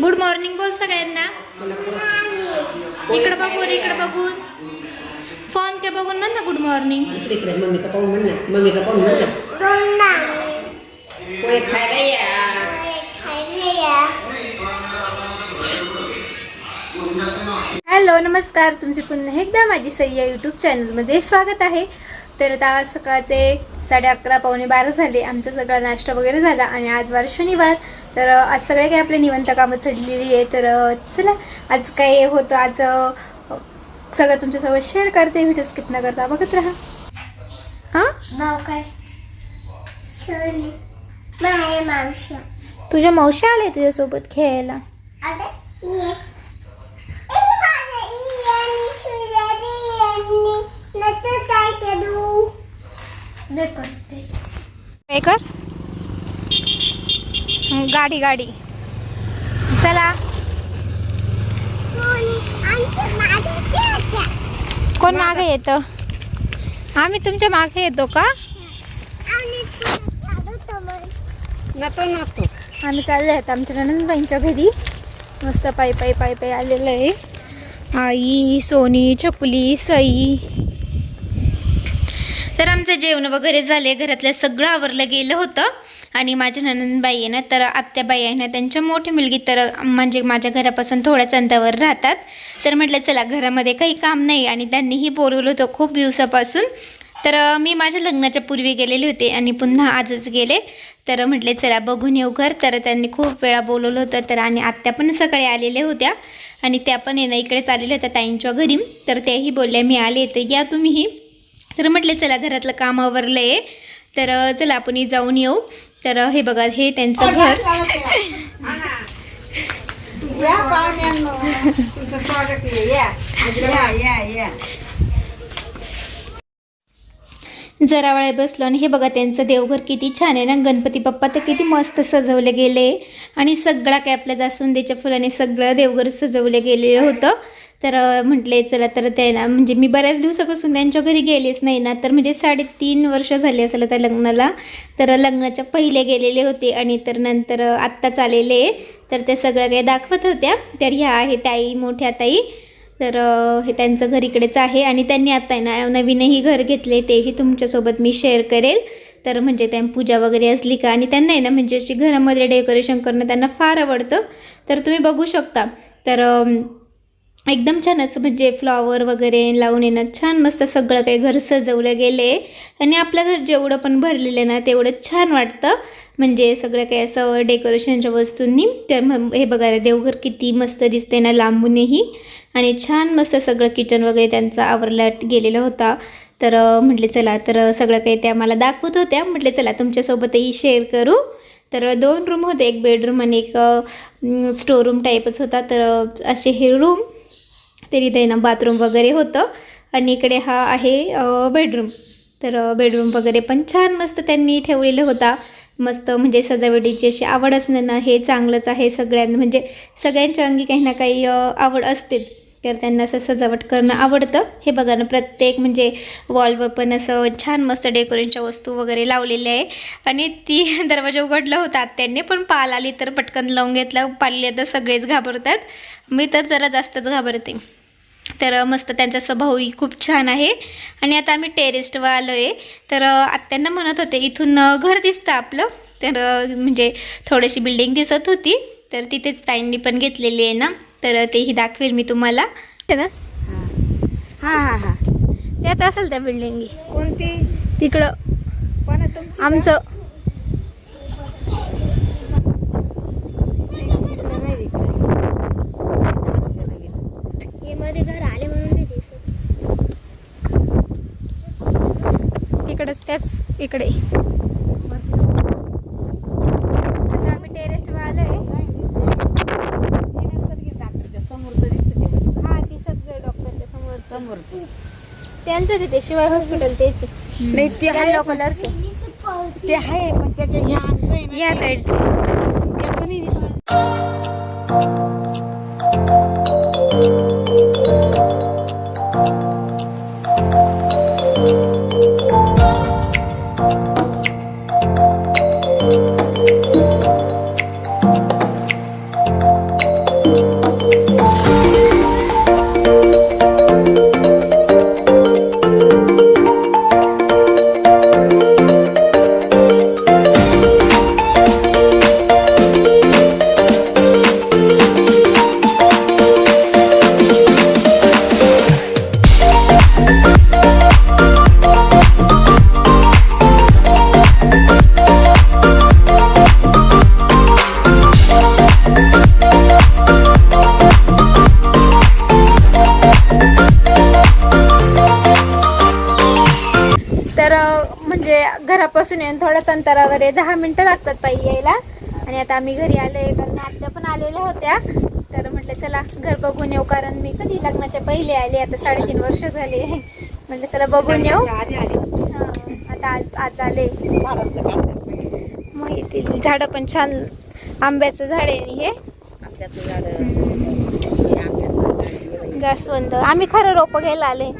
Good morning बोल सगळ्यांना. इकडे बघून इकडे बघून फोन के बघून म्हण ना गुड मॉर्निंग इकडे इकडे. मम्मी का पाहून म्हण ना मम्मी का पाहून म्हण ना पोहे खायला या. हॅलो नमस्कार. तुमचे पुन्हा एकदा माझी सई या यूट्यूब चॅनलमध्ये स्वागत आहे. तर आता सकाळचे साडे अकरा पावणे बारा झाले. आमचा सगळा नाश्ता वगैरे झाला आणि आज वार शनिवार. तर आज सगळे काही आपले निवंत कामं चाललेली आहे तर चला आज काय होतं आज सगळं तुमच्यासोबत शेअर करते. व्हिडिओ स्किप न करता बघत राहा. हां? नाव काय? मावशी. तुझ्या मावशी आले तुझ्यासोबत खेळायला? काय करू ले करते काय कर हं, गाडी गाडी. चला. कोण मागे येतं? आम्ही तुमच्या मागे येतो का? नातो नातो आम्ही चाललो आहेत आमच्या ननंदबाईंच्या घरी. मस्त पायी पायी पायी पायी आलेलं आहे. आई सोनी चपली सई. तर आमचं जेवण वगैरे झाले घरातलं सगळं आवरलं गेलं होतं. आणि माझ्या ननंदबाई आहे ना तर आत्याबाई आहे ना त्यांच्या मोठी मुलगी तर म्हणजे माझ्या घरापासून थोड्याच अंतावर राहतात. तर म्हटलं चला घरामध्ये काही काम नाही आणि त्यांनीही बोलवलं होतं खूप दिवसापासून. तर मी माझ्या लग्नाच्या पूर्वी गेलेले होते आणि पुन्हा आजच गेले. तर म्हटले चला बघून येऊ घर. तर त्यांनी खूप वेळा बोलवलं होतं. तर आणि आत्या पण सकाळी आलेल्या होत्या. आणि त्या पण येणं इकडेच आलेल्या होत्या ताईंच्या घरी. तर त्याही बोलल्या मी आले तर या तुम्हीही. तर म्हटले चला घरातलं काम आवरलं आहे. तर चला आपण जाऊन येऊ. तर हे बघा हे त्यांचं घर. या पाहुण्यांनो तुमचं स्वागत आहे. या. या या या. जरा वेळ बसलो आणि हे बघा त्यांचं देवघर किती छान आहे ना. गणपती बाप्पा तर किती मस्त सजवले गेले. आणि सगळा काय आपल्या जास्वंदीच्या फुलाने सगळं देवघर सजवलं गेलेलं होतं. तर म्हटले चला तर त्यांना म्हणजे मी बऱ्याच दिवसापासून त्यांच्या घरी गेलेच नाही ना तर म्हणजे साडेतीन वर्ष झाली असेल त्या लग्नाला. तर लग्नाच्या पहिले गेलेले होते आणि तर नंतर आत्ताच आलेले. तर ते सगळं काही दाखवत होत्या. तर ह्या आहे ताई मोठ्या ताई. तर हे त्यांचं घर इकडेच आहे आणि त्यांनी आत्ता आहे ना नवीनही घर घेतले. तेही तुमच्यासोबत मी शेअर करेल. तर म्हणजे त्या पूजा वगैरे असली का? आणि त्यांना आहे ना म्हणजे अशी घरामध्ये डेकोरेशन करणं त्यांना फार आवडतं. तर तुम्ही बघू शकता. तर एकदम छान असं म्हणजे फ्लॉवर वगैरे लावून येणं छान मस्त सगळं काही घर सजवलं गेलं आहे आणि आपलं घर जेवढं पण भरलेलं आहे ना तेवढं छान वाटतं. म्हणजे सगळं काही असं डेकोरेशनच्या वस्तूंनी. तर मग हे बघा देवघर किती मस्त दिसते ना लांबूनही. आणि छान मस्त सगळं किचन वगैरे त्यांचा आवरला गेलेला होता. तर म्हटले चला तर सगळं काही त्या मला दाखवत होत्या. म्हटले चला तुमच्यासोबतही शेअर करू. तर दोन रूम होते एक बेडरूम आणि एक स्टोर रूम टाईपच होता. तर असे हे रूम तर इथे ना बाथरूम वगैरे होतं. आणि इकडे हा आहे बेडरूम तर बेडरूम वगैरे पण छान मस्त त्यांनी ठेवलेलं होता. मस्त म्हणजे सजावटीची अशी आवड असणं ना हे चांगलंच आहे सगळ्यांना. म्हणजे सगळ्यांच्या अंगी काही ना काही आवड असतेच. तर त्यांना असं सजावट करणं आवडतं. हे बघा ना प्रत्येक म्हणजे वॉलवर पण असं छान मस्त डेकोरेशनच्या वस्तू वगैरे लावलेल्या आहे. आणि ती दरवाजा उघडला होता आत्यांनी पण पाल आली तर पटकन लावून घेतला. पाळले तर सगळेच घाबरतात. मी तर जरा जास्तच घाबरते. तर मस्त त्यांचा स्वभावही खूप छान आहे. आणि आता आम्ही टेरेस्टवर आलो आहे तर आत्यांना म्हणत होते इथून घर दिसतं आपलं. तर म्हणजे थोडीशी बिल्डिंग दिसत होती. तर तिथेच ताईंनी पण घेतलेली आहे ना. तर तेही दाखवेल मी तुम्हाला. ते ना हां हां हां. त्याच असेल त्या बिल्डिंग कोणती? तिकडं. पण तुमची आमचं. घर आले म्हणून तिकडंच त्याच इकडे. त्यांचंच आहे ते शिवाय हॉस्पिटल तेच नाही ते आहे. कलरचे ते आहे पण त्याच्या ह्या आमचं आहे ना या साईडचे त्याचं नाही दिसत. अंतरावर आहे दहा मिनिटं लागतात पायी यायला. आणि आता आम्ही घरी आलोय कारण आत्या पण आलेल्या होत्या. तर म्हटलं चला घर बघून येऊ कारण मी कधी लग्नाच्या पहिले आले आता साडेतीन वर्ष झाले म्हटलं चला बघून येऊ. आले. आता आज- आले. मग येतील झाडं पण छान आंब्याचं झाड आहे हे. जास्वंद आम्ही खरं रोपं घ्यायला आले.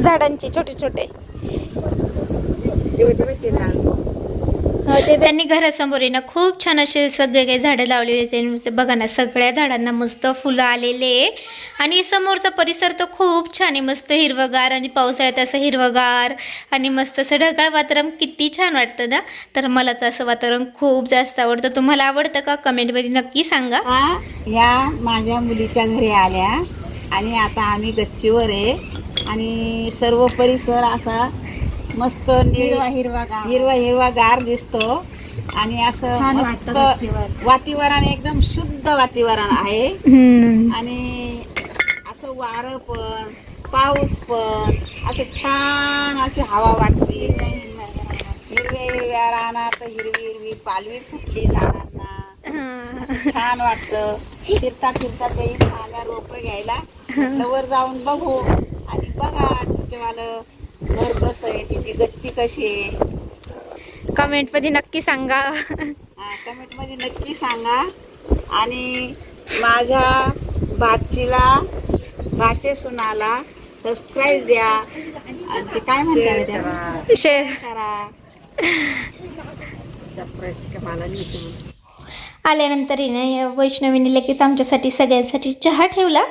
झाडांचे छोटे छोटे. हो, ते त्यांनी घरासमोर आहे ना खूप छान असे सगळे काही झाडं लावलेले म्हणजे होते बघा ना सगळ्या झाडांना मस्त फुलं आलेले आहे. आणि समोरचा परिसर तर खूप छान आहे. मस्त हिरवगार आणि पावसाळ्यात असं हिरवगार आणि मस्त असं ढगाळ वातावरण. किती छान वाटतं ना? तर मला तर असं वातावरण खूप जास्त आवडतं. तुम्हाला आवडतं का? कमेंटमध्ये नक्की सांगा. या माझ्या मुलीच्या घरी आल्या. आणि आता आम्ही गच्चीवर आहे. आणि सर्व परिसर असा मस्त हिरवा हिरवा हिरवा हिरवा गार दिसतो. आणि असं मस्त वातावरण एकदम शुद्ध वातावरण आहे. आणि असं वारं पण पाऊस पण असं छान अशी हवा वाटते. हिरव्या हिरव्या रानात हिरवी हिरवी पालवी फुटली झाडांना. छान वाटतं. फिरता फिरता काही पाण्या रोप घ्यायला. वर जाऊन बघू. आणि बघा मला घर कसं आहे तिची गच्ची कशी आहे? कमेंटमध्ये नक्की सांगा. कमेंटमध्ये नक्की सांगा. आणि माझ्या भाचीला भाचे सुनाला सबस्क्राईब द्या. आणि ते काय म्हणतात त्याला? शेअर करा. आल्यानंतर आहे ना या वैष्णवीने लगेच आमच्यासाठी सगळ्यांसाठी चहा ठेवला.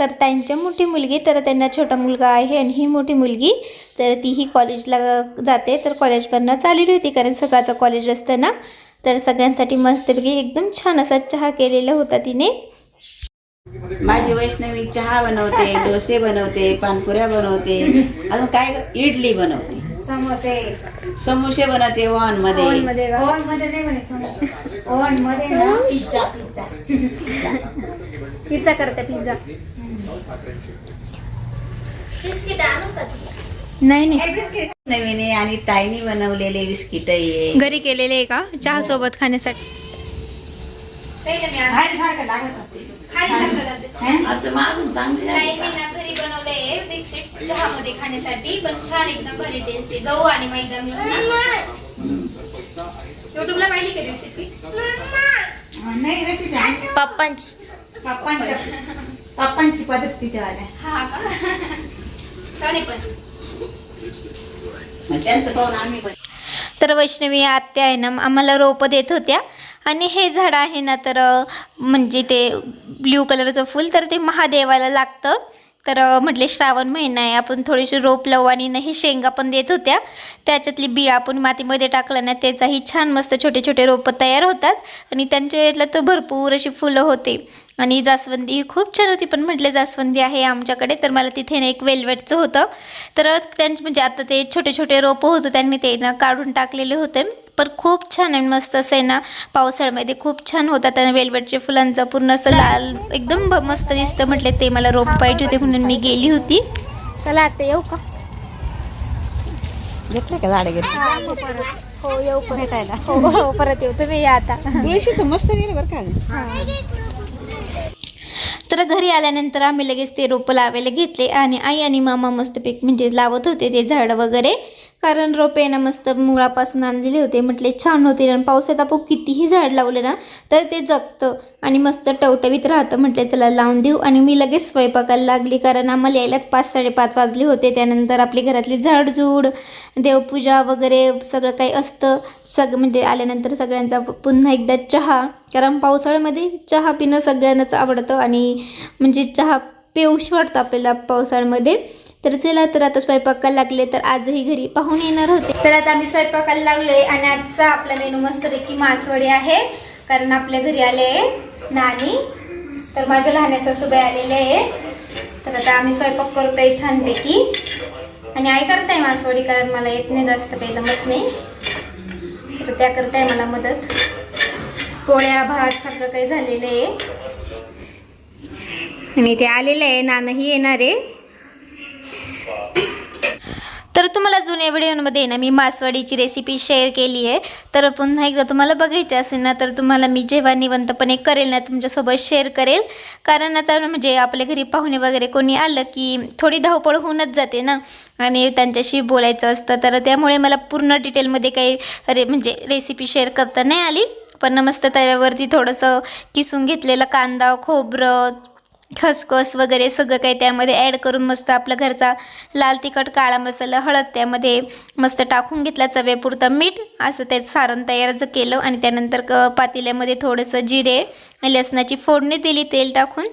तर त्यांच्या मोठी मुलगी तर त्यांना छोटा मुलगा आहे आणि ही मोठी मुलगी तर तीही कॉलेजला जाते. तर कॉलेजवरनं चाललेली होती कारण सकाळचं कॉलेज असतं ना. तर सगळ्यांसाठी मस्तपैकी एकदम छान असा चहा केलेला होता तिने. माझी वैष्णवी चहा बनवते डोसे बनवते पानपुऱ्या बनवते अजून काय? इडली बनवते. समोसे. समोसे बनवते ओव्हनमध्ये? ओव्हनमध्ये नाही म्हणे समोसे. ओव्हनमध्ये ना पिझ्झा पिझ्झा. पिझ्झा करते पिझ्झा. नाही नाही. नवीन आणि ताईनी बनवलेले बिस्किट आहे घरी केलेले आहे का? चहा सोबत खाण्यासाठी घरी बनवलंय खाण्यासाठी पण छान एकदम भारी टेस्ट आहे. गहू आणि मैदा मिळून युट्यूबला पाहिली का रेसिपी नाही रेसिपी पप्पांची. पप्पांच्या पप्पांची पद्धत तिच्या आल्या हा का? छान आहे पण. मग त्यांचं पाहून आम्ही पण. तर वैष्णवी आत्या आहे ना आम्हाला रोपं देत होत्या. आणि हे झाड आहे ना तर म्हणजे ते ब्ल्यू कलरचं फूल तर ते महादेवाला लागतं. तर म्हटले श्रावण महिना आहे आपण थोडीशी रोप लावू आणि ना हे शेंगा पण देत होत्या. त्याच्यातली बी आपण मातीमध्ये टाकलं ना त्याचाही छान मस्त छोटे छोटे रोपं तयार होतात. आणि त्यांच्या यातलं तर भरपूर अशी फुलं होते. आणि जास्वंदी ही खूप छान होती. पण म्हटले जास्वंदी आहे आमच्याकडे तर मला तिथे ना एक वेल्वेटचं होतं. तर त्यांचं म्हणजे आता ते छोटे छोटे रोपं होतं त्यांनी ते ना काढून टाकलेले होते. पण खूप छान आहे मस्त असं आहे ना पावसाळ्यामध्ये खूप छान होतात आणि वेल्वेटच्या फुलांचा पूर्ण असं लाल एकदम मस्त दिसतं. म्हटले ते मला रोप पाहिजे होते म्हणून मी गेली होती. चला आता येऊ का? घेतले का झाडे घेतले हो येऊ परत. हो हो परत येऊ. तुम्ही या आता. मस्त गेली बरं का तर घरी आल्यानंतर आम्ही लगेच ते रोपं लावायला घेतले आणि आई आणि मामा मस्तपैकी म्हणजे लावत होते ते झाडं वगैरे. कारण रोपे ना मस्त मुळापासून आणलेले होते. म्हटले छान होते आणि पावसात आपण कितीही झाड लावले ना तर ते जगतं आणि मस्त टवटवीत राहतं. म्हटले चला लावून देऊ. आणि मी लगेच स्वयंपाकाला लागली कारण आम्हाला यायलाच पाच साडेपाच वाजले होते. त्यानंतर आपली घरातली झाडझूड देवपूजा वगैरे सगळं काही असतं. सग म्हणजे आल्यानंतर सगळ्यांचा पुन्हा एकदा चहा कारण पावसाळ्यामध्ये चहा पिणं सगळ्यांनाच आवडतं. आणि म्हणजे चहा पिऊशी वाटतं आपल्याला पावसाळ्यामध्ये. तर चला तर आता स्वयंपाकाला लागले तर आजही घरी पाहून येणार होते. तर आता आम्ही स्वयंपाकाला लागलोय आणि आजचा आपला मेनू मस्तपैकी मासवडी आहे कारण आपल्या घरी आले आहे नानी. तर माझ्या लहान सासूबाई आलेले आहे. तर आता आम्ही स्वयंपाक करतोय छानपैकी. आणि आई करताय मासवडी कारण मला येत नाही जास्त काही जमत नाही. तर त्या करताय मला मदत. पोळ्या भात सगळं काही झालेलं आहे. आणि ते आलेलं आहे नानंही येणार आहे. तर तुम्हाला जुन्या व्हिडिओमध्ये ना मी मासवाडीची रेसिपी शेअर केली आहे. तर पुन्हा एकदा तुम्हाला बघायची असेल ना तर तुम्हाला मी जेव्हा निवंतपणे करेल ना तुमच्यासोबत शेअर करेल. कारण आता म्हणजे आपल्या घरी पाहुणे वगैरे कोणी आलं की थोडी धावपळ होऊनच जाते ना. आणि त्यांच्याशी बोलायचं असतं तर त्यामुळे मला पूर्ण डिटेलमध्ये काही रे म्हणजे रेसिपी शेअर करता नाही आली. पण मस्त तव्यावरती थोडंसं किसून घेतलेलं कांदा खोबरं खसखस वगैरे सगळं काही त्यामध्ये ॲड करून मस्त आपला घरचा लाल तिखट काळा मसाला हळद त्यामध्ये मस्त टाकून घेतला चव्यापुरतं मीठ. असं त्याचं सारण तयार जर केलं आणि त्यानंतर क पातेल्यामध्ये थोडंसं जिरे लसणाची फोडणी दिली तेल टाकून.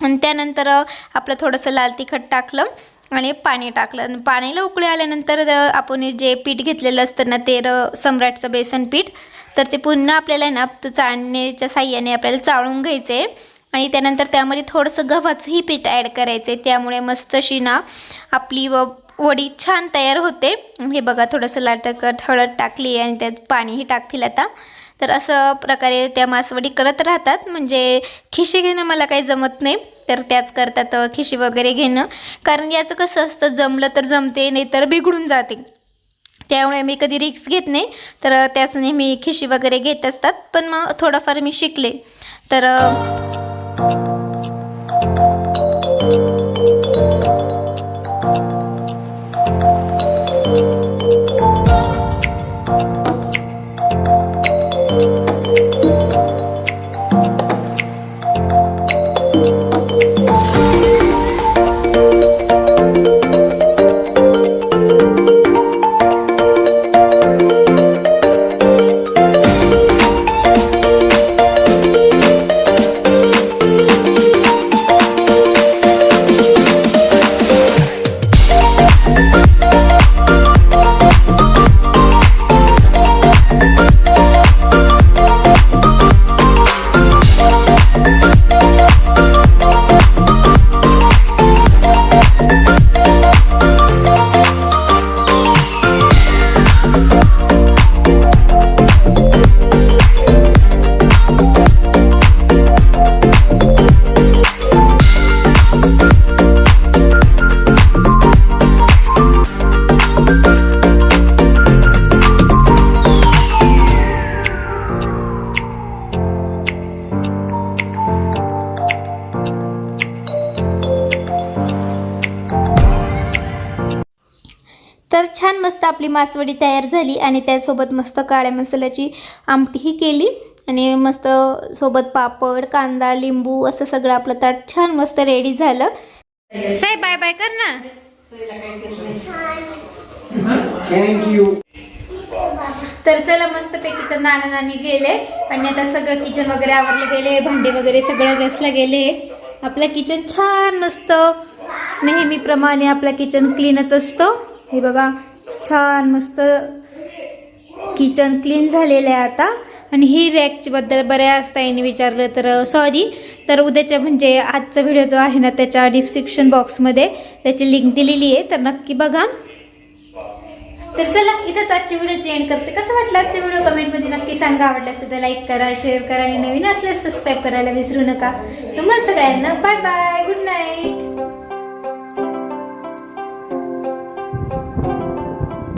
आणि त्यानंतर आपलं थोडंसं लाल तिखट टाकलं आणि पाणी टाकलं. आणि पाणीला उकळी आल्यानंतर आपण जे पीठ घेतलेलं असतं ना ते सम्राटचं बेसन पीठ तर ते पुन्हा आपल्याला आहे ना चाळणीच्या साह्याने आपल्याला चाळून घ्यायचं आहे आणि त्यानंतर त्यामध्ये थोडंसं गव्हाचंही पीठ ॲड करायचं आहे त्यामुळे मस्त अशी ना आपली व वडी छान तयार होते. हे बघा थोडंसं लाटकट हळद टाकली आणि त्यात पाणीही टाकतील आता. तर असं प्रकारे त्या मासवडी करत राहतात. म्हणजे खिशी घेणं मला काही जमत नाही. तर त्याच करतात खिशी वगैरे घेणं. कारण याचं कसं असतं जमलं तर जमते नाही तर बिघडून जाते. त्यामुळे मी कधी रिक्स घेत नाही. तर त्याच नेहमी खिशी वगैरे घेत असतात. पण मग थोडंफार मी शिकले. तर मासवडी तयार झाली आणि त्यासोबत मस्त काळ्या मसाल्याची आमटीही केली. आणि मस्त सोबत पापड कांदा लिंबू असं सगळं आपलं ताट छान मस्त रेडी झालं. साई बाय बाय कर ना. थँक्यू तर चला मस्तपैकी तर नाना नानी गेले. आणि आता सगळं किचन वगैरे आवरलं गेले भांडे वगैरे सगळं घसलं गेले. आपलं किचन छान मस्त. नेहमीप्रमाणे आपलं किचन क्लीनच असतं. हे बघा. छान मस्त किचन क्लीन झालेलं आहे आता. आणि ही रॅकचीबद्दल बऱ्या बऱ्याच ताईंनी विचारलं तर सॉरी तर उद्याच्या म्हणजे आजचा व्हिडिओ जो आहे ना त्याच्या डिस्क्रिप्शन बॉक्समध्ये त्याची लिंक दिलेली आहे. तर नक्की बघा. तर चला इथंच आजची व्हिडिओची एंड करते. कसं वाटलं आजचा व्हिडिओ कमेंटमध्ये नक्की सांगा. आवडला असेल तर लाईक करा शेअर करा. आणि नवीन असल्यास सबस्क्राईब करायला विसरू नका. तुम्हाला सगळ्यांना बाय बाय गुड नाईट